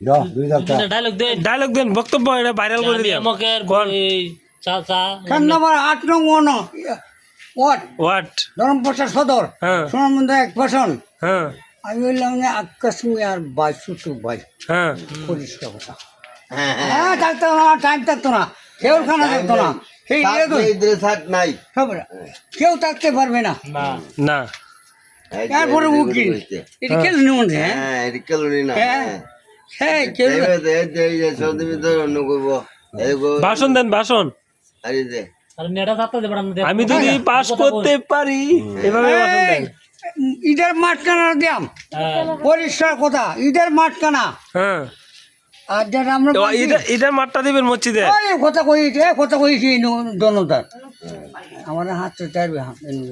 দাও দুই দাও। চা ডায়লগ দেন। বক্তব্য এটা ভাইরাল করে দিলাম। আমাকে চাচা খান নাম্বার আট নং ওয়ান? ওয়াট? হোয়াট ধর্মপ্রচার সদর। হ্যাঁ। সোনামন্দ এক ফসল। হ্যাঁ। আমি বললাম যে আকাশ আর বাই শুটু বাই হ্যাঁ। পরিষ্কার কথা। হ্যাঁ থাকতো না টাইম থাকতো না। কেউ খানা থাকতো না। সেই ইয়ে নাই। কেউ থাকতে পারবে না। না। না। তারপরে উকিল। এটা কেন নিমন হ্যাঁ হ্যাঁ? এটা না হ্যাঁ হ্যাঁ কেউ ভাষণ দেন ভাষণ। আরে দে। আমি আমি যদি পাস করতে পারি এভাবে ভাষণ দেন। ঈদের মাঠখানা দিয়াম। পরিষ্কার কথা ঈদের মাঠখানা। হ্যাঁ। আর যারা আমরা এটার মাঠটা দিবেন মসজিদে? কথা কইছে কথা কইছি জনতার আমার হাত তো চাইবে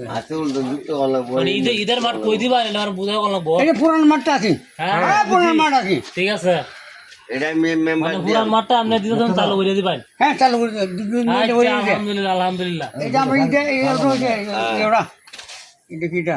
হাতে উল্টো যুক্ত মানে মাঠ কই দিবা এটা আর বুঝাই কোন লাগবো পুরান মাঠটা আছে হ্যাঁ হ্যাঁ পুরান মাঠ আছে ঠিক আছে এটা মেম্বার মানে পুরান মাঠটা আপনি দিতে দেন চালু করে দিবেন হ্যাঁ চালু করে। আলহামদুলিল্লাহ আমরা এটা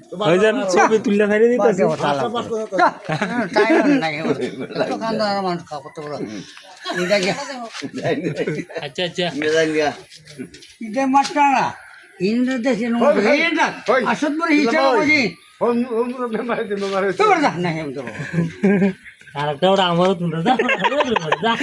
ওই যে ছবি তুললে ফেলে দিতেছে। আচ্ছা আচ্ছা। ঈদের মাঠটা না ইন্দ্র দেশে আসত বলে হিসাব বুঝি তোমার না হেম তো আর একটা ওটা আমারও যা